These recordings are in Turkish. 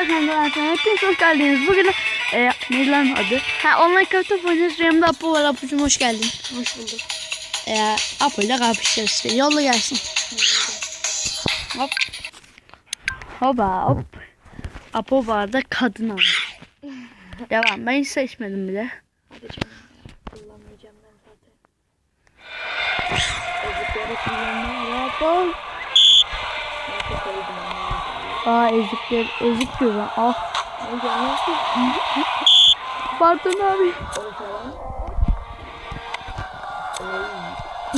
arkadaşlar. Hepiniz hoş geldiniz. Bugün e, ne lan adı? Ha online köfte oynuyoruz. Yanımda Apo var. Apo'cum hoş geldin. Hoş bulduk. E, Apo ile kapışacağız işte. Yolla gelsin. Hop. Hoba hop. Apo var da kadın ama. Devam. Ben hiç seçmedim bile. Hadi canım. ya, Kullanmayacağım ben zaten. Ezikleri kullanmaya Apo. Aa ezikler. Ezik diyor lan. Ah. Ne gelmezsin? Pardon abi.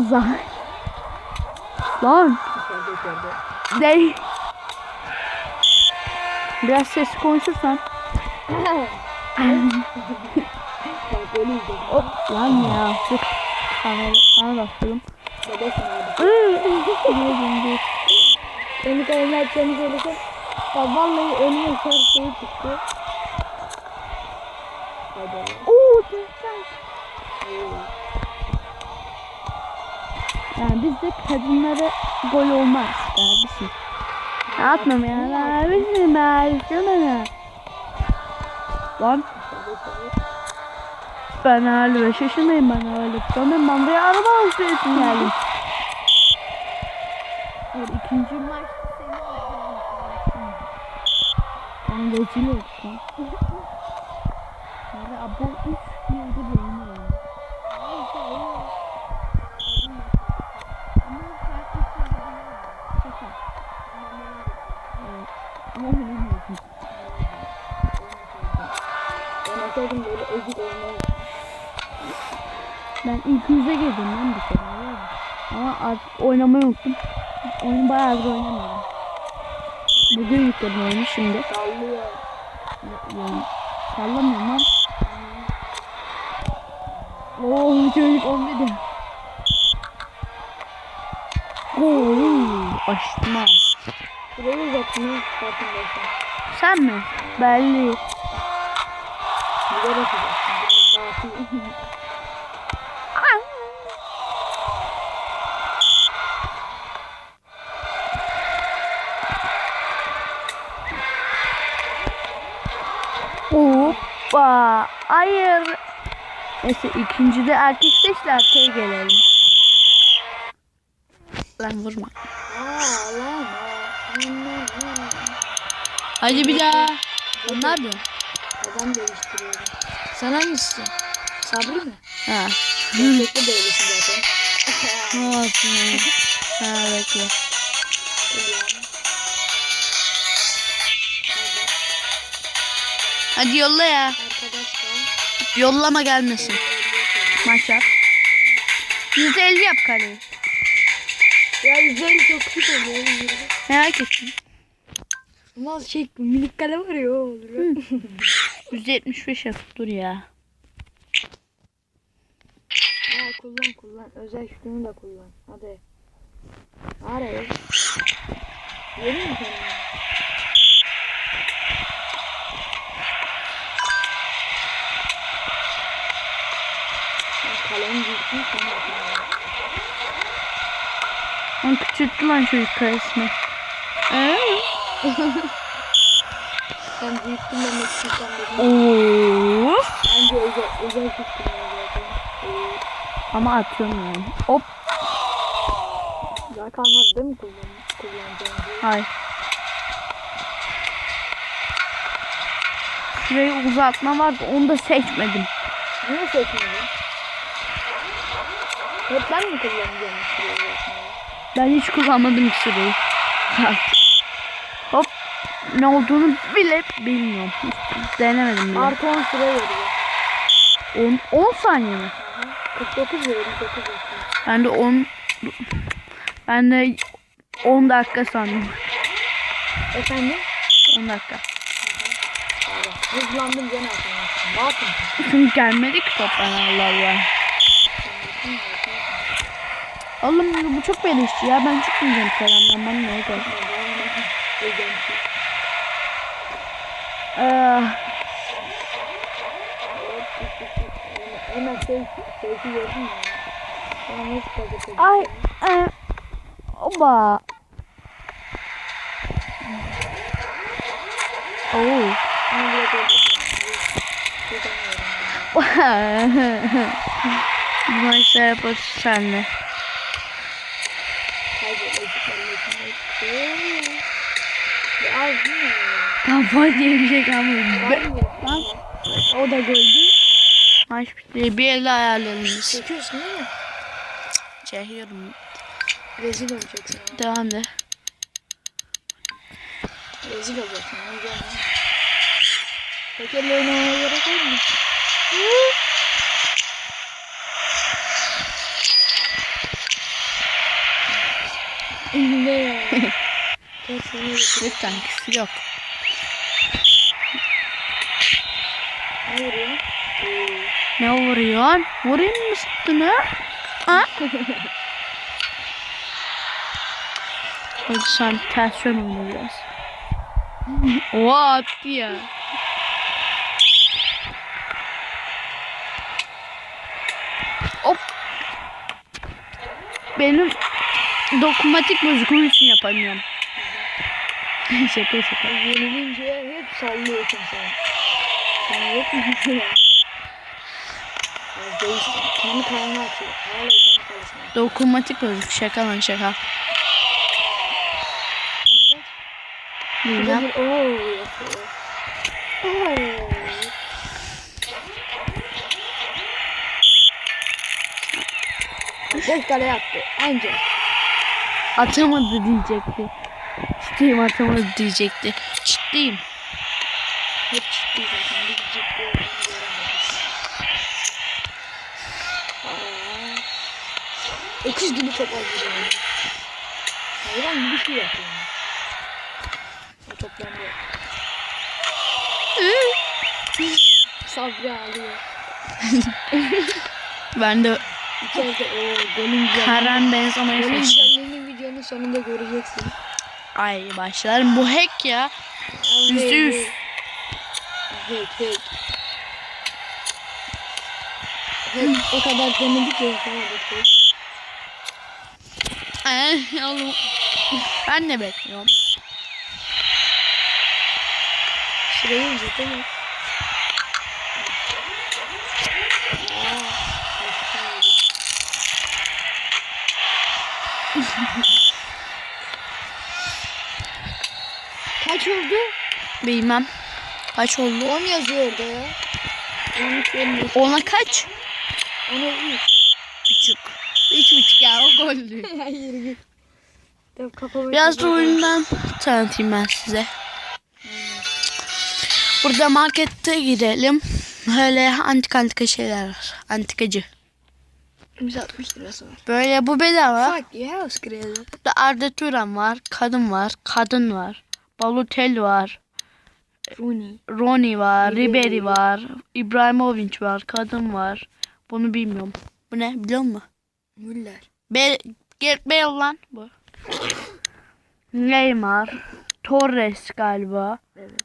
Uzay. Lan. Değil. Biraz ses konuşursan. Hop lan ya. Dur. Sana başladım. Bebesin abi. Beni kayın açacağını söylesem. Ya vallahi önüme şarj şeyi çıktı. Hadi oğlum. Oo sen. Oo. Yani bizde kadınlara gol olmaz kardeşim. Atmam ya. Ben istemem. Lan ben hala 5 yaşındayım ben hala. Ben buraya araba alışverişine geldim. İkinci maç Ben rezil oldum. Yani abo 3 yıldır oynamıyorsun. Ben ilk yüze girdim lan bir kere. Ama artık oynamayı unuttum. Oyunu bayağıdır oynamıyorum. Bugün yükledim oyunu şimdi. Sallıyor. Yani sallamıyorum lan. Oo çocuk 11'de. Oo açtım ha. Şurayı uzattın ha. Sen mi? Belli. Biber atacaksın. Hoppa. Hayır. Neyse ikincide erkek seçti erkeğe gelelim. Lan vurma. Hadi bir daha. Ne yapıyorsun? Adam geliştiriyorum. Sen hangisi? Sabri mi? Ha. Gerçekte de öylesin zaten. Ne olsun ya? Ha bekle. Hadi yolla ya. Arkadaşlar. Yollama gelmesin. Maç yap. %50 yap kaleyi. Ya güzel çok küçük oluyor. Merak ettim. Ama şey minik kale var ya o olur. %75 yap. Dur ya. Ya kullan kullan. Özel şutunu da kullan. Hadi. Araya. Yemin mi kendine? Ya Kalem büyüttün sen yapıyorsun. Küçülttü lan çocuk kalesini. Sen büyüttün demek ki sen dedin. Oo. Bence özel, özel şut kullanıyor zaten. Ama atıyorum yani. Hop. Daha kalmadı değil mi kullan, kullanacağın diye. Hayır. Şurayı uzatma vardı. Onu da seçmedim. Niye seçmedin? Hep ben mi kullanacağım şurayı yapmayı? Ben hiç kullanmadım şurayı. Hop. Ne olduğunu bile bilmiyorum. Hiç denemedim bile. Artı 10 süre veriyor. 10, 10 saniye mi? Aha. 49 veriyor, 49 yaşında. Ben de 10 ben de 10 dakika sandım. Efendim? 10 dakika. Hızlandım gene. Ne yapayım? Çünkü gelmedi ki Allah Allah. Oğlum bu çok beleşçi ya. Ben çıkmayacağım kalemden. Bana ne oldu? Ee, Hemen şey, şeysi gördün mü? Bana nasıl gazete? ay. E, oba. Oo. Ama bile böyle. Tutamıyorum. Bu maçlar yaparız senle. Ya? Kafa diye bir şey kalmadı. O da goldü. Maç bitti. Bir elde ayarlayalım biz. Çekiyorsun değil mi? Çekiyorum. Rezil olacaksın. Devam de. Rezil olacaksın. Ne diyeceğim ya? Tek elle oynamaya gerek var mı? Ne. Lütfen yok. Ne vuruyor? Ne vuruyorsun? Vurayım mı üstüne? Ha? Hadi sen ters yön oyna biraz. Oha attı ya. Hop. Benim dokunmatik bozuk onun için yapamıyorum. şaka şaka. Yenilince hep sallıyorsun sen. Sen yok mu? Az değiştin. Kendi. Hala kendi kalesine. Dokunmatik bozuk şaka lan şaka. Bilmem. Ooo yapıyor. Oo. Boş kaleye attı. Anca. Atamadı diyecekti. Ciddiyim atamadı diyecekti. Ciddiyim. Hep ciddi zaten. Biz ciddi olduğunu göremedik. Aa. Öküz gibi top alıyor. Hayvan gibi şey yapıyor. O toplandı. Sabri ağlıyor. Ben de İçeride o golün benzemeyi golün seçtim. Videonun sonunda göreceksin. Ay başlarım. Bu hack ya. Yüzde yüz. Hey hey. Hey, o kadar denedik ya. Ay, oğlum. Ben de bekliyorum. Şurayı uzatın mı? Kaç oldu? Bilmem. Kaç oldu? 10 yazıyor orada ya. 13 15 Ona kaç? Ona 3. Buçuk. Üç buçuk ya o goldü. Hayır Biraz da çarpıyor. oyundan tanıtayım ben size. Burada markette gidelim. Böyle antika antika şeyler var. Antikacı. 160 lirası var. Böyle bu bedava. Fuck. Burada Arda Turan var. Kadın var. Kadın var. Balotelli var. Rooney. Ronnie var. Ribery. Ribery var. İbrahimovic var. Kadın var. Bunu bilmiyorum. Bu ne biliyor musun? Müller. Be Gareth Bale lan bu. Neymar. Torres galiba. Evet.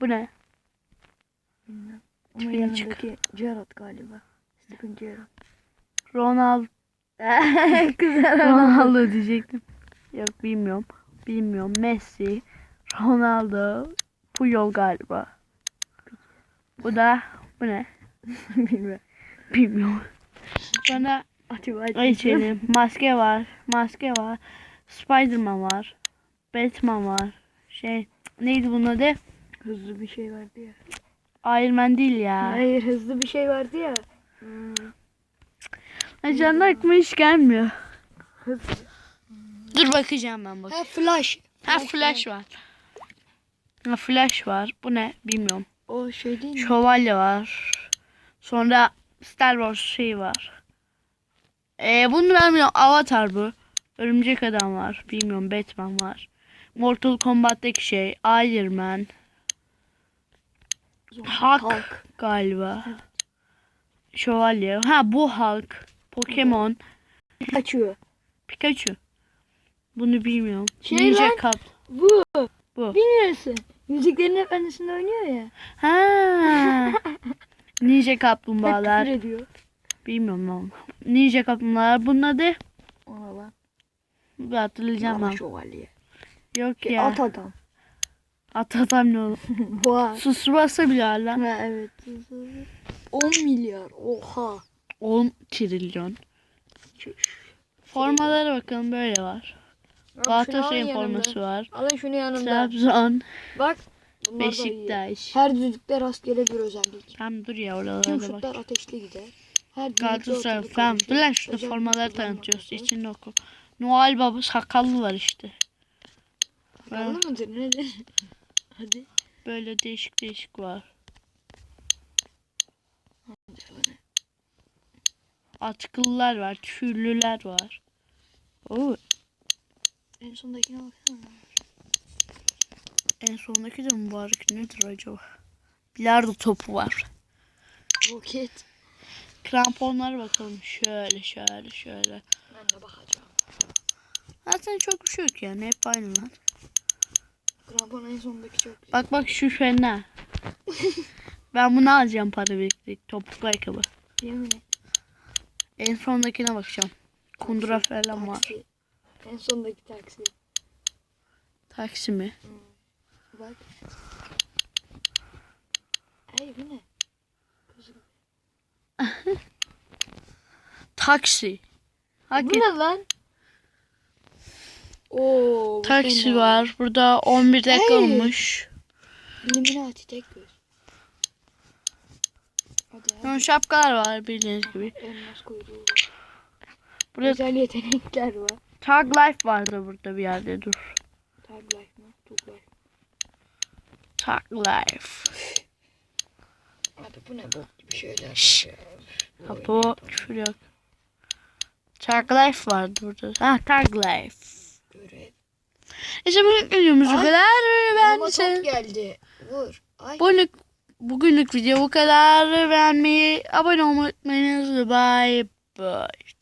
Bu ne? Onun Tipini çık. yanındaki Gerrard galiba. Stephen Gerrard. Ronaldo. Güzel Ronaldo diyecektim. Yok bilmiyorum. Bilmiyorum. Messi. Ronaldo. Puyol galiba. Bu da bu ne? Bilmiyorum. Bilmiyorum. Sonra Atiba içelim. Maske var. Maske var. Spiderman var. Batman var. Şey neydi bunun adı? Hızlı bir şey vardı ya. Iron Man değil ya. Hayır hızlı bir şey vardı ya. Hmm. Ay, Canlı aklıma hiç gelmiyor. Hızlı. Dur bakacağım ben bak. Ha Flash. Ha flash var. Ha flash var. Bu ne? Bilmiyorum. O şey değil mi? Şövalye var. Sonra Star Wars şey var. Ee, bunu bilmiyorum. Avatar bu. Örümcek Adam var. Bilmiyorum. Batman var. Mortal Kombat'taki şey. Iron Man. Hulk, Hulk. galiba. Şövalye. Ha bu Hulk. Pokemon. Kaçıyor. Pikachu. Bunu bilmiyorum. Şey Ninja lan. Cup. Bu. Bu. Bilmiyorsun. Yüzüklerin Efendisi'nde oynuyor ya. Ha. Ninja Hep kaplumbağalar. küfür ediyor. Bilmiyorum lan. Ninja kaplumbağalar. Bunun adı Ona lan. bir hatırlayacağım Ama ben. şövalye. Yok Şey, ya. At adam. Atatam ne olur. Var. Susmasa bile hala. Ha evet. 10 milyar. Oha. 10 trilyon. Formalara bakalım böyle var. Galatasaray'ın forması var. Alın şunu yanımda. Trabzon, Bak. Beşiktaş. Her düdükte rastgele bir özellik. Tam dur ya oralara da bak. ateşli gider. Her Galatasaray falan. Dur lan şurada formaları tanıtıyoruz. İçinde oku. Noel Baba sakallı var işte. Sakallı mıdır nedir? Hadi. Böyle değişik değişik var. Atkılılar var. Tüllüler var. Oo, En sondakine baksana. en sondaki de mübarek nedir acaba? Bilardo topu var. Roket. Kramponlara bakalım. Şöyle şöyle şöyle. Ben de bakacağım. Zaten çok bir şey yok yani. Hep aynı lan. Krampon en sondaki çok güzel. Bak bak şu fena. ben bunu alacağım para biriktirip. Topuklu ayakkabı. Yemin et. En sondakine bakacağım. Kundura falan var. Taksi. En sondaki taksi. Taksi mi? Bak. Ay bu ne? Taksi. Bu Hak ne lan? Oo, bu Taksi fena. var. Burada 11 dakika Hey! olmuş. Illuminati tek göz. Hadi. şapkalar var bildiğiniz gibi. Elmas kuyruğu var. Burada Özel yetenekler var. Tag Life vardı burada bir yerde dur. Tag life mı? Tug life. Tag Life. Abi bu ne bok gibi şeyler. Var ya. Ha bu küfür yok. Tag Life vardı burada. Ha Tag Life. Görev. İşte bugün videomuz bu kadar. Ama top Beğendiyseniz geldi. Vur. Ay. bugünlük, bugünlük video bu kadar. Beğenmeyi, abone olmayı unutmayınız. Bye bye.